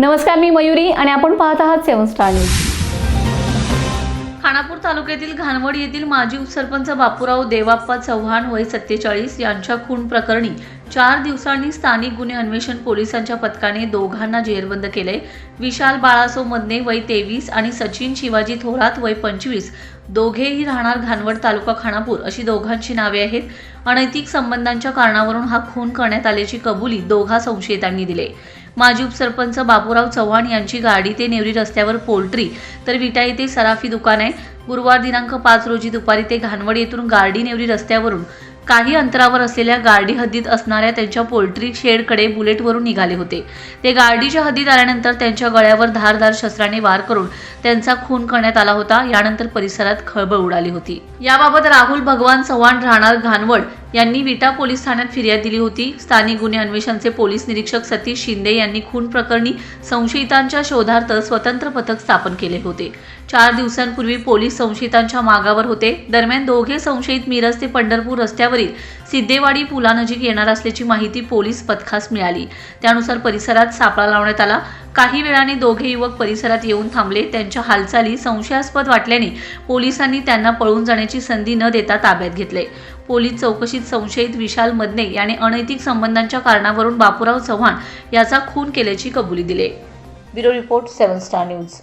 नमस्कार मी मयुरी आणि आपण पाहत आहात सेवन स्टार न्यूज. खानापूर तालुक्यातील घाणवड येथील माजी उपसरपंच बापूराव देवाप्पा चव्हाण वय सत्तेचाळीस यांच्या खून प्रकरणी चार दिवसांनी स्थानिक गुन्हे अन्वेषण पोलिसांच्या पथकाने दोघांना जेरबंद केले. विशाल बाळासो मदने वय तेवीस आणि सचिन शिवाजी थोरात वय पंचवीस. दोघेही राहणार घाणवड तालुका खानापूर अशी दोघांची नावे आहेत. अनैतिक संबंधांच्या कारणावरून हा खून करण्यात आल्याची कबुली दोघा संशयितांनी दिले. माजी उपसरपंच बापूराव चव्हाण यांची गाडी ते नेवरी रस्त्यावर पोल्ट्री तर विटा येथे सराफी दुकान आहे. गुरुवार दिनांक पाच रोजी दुपारी ते घाणवड येथून गार्डी नेवरी रस्त्यावरून काही अंतरावर असलेल्या गार्डी हद्दीत असणाऱ्या त्यांच्या पोल्ट्री शेडकडे बुलेटवरून निघाले होते. ते गार्डीच्या हद्दीत आल्यानंतर त्यांच्या गळ्यावर धारदार शस्त्राने वार करून त्यांचा खून करण्यात आला होता. यानंतर परिसरात खळबळ उडाली होती. याबाबत राहुल भगवान चव्हाण राहणार घाणवड यांनी विटा पोलीस ठाण्यात फिर्याद दिली होती. स्थानिक गुन्हे अन्वेषणचे पोलीस निरीक्षक सतीश शिंदे यांनी खून प्रकरणी संशयितांच्या शोधार्थ स्वतंत्र पथक स्थापन केले होते. चार दिवसांपूर्वी पोलीस संशयितांच्या मागावर होते. दरम्यान दोघे संशयित मिरज ते पंढरपूर रस्त्यावरील सिद्धेवाडी पुलानजीक येणार असल्याची माहिती पोलीस पथकास मिळाली. त्यानुसार परिसरात सापळा लावण्यात आला. काही वेळाने दोघे युवक परिसरात येऊन थांबले. त्यांच्या हालचाली संशयास्पद वाटल्याने पोलिसांनी त्यांना पळून जाण्याची संधी न देता ताब्यात घेतले. पोलीस चौकशीत संशयित विशाल मदने याने अनैतिक संबंधांच्या कारणावरून बापूराव चव्हाण याचा खून केल्याची कबुली दिली. Bureau report seven star news.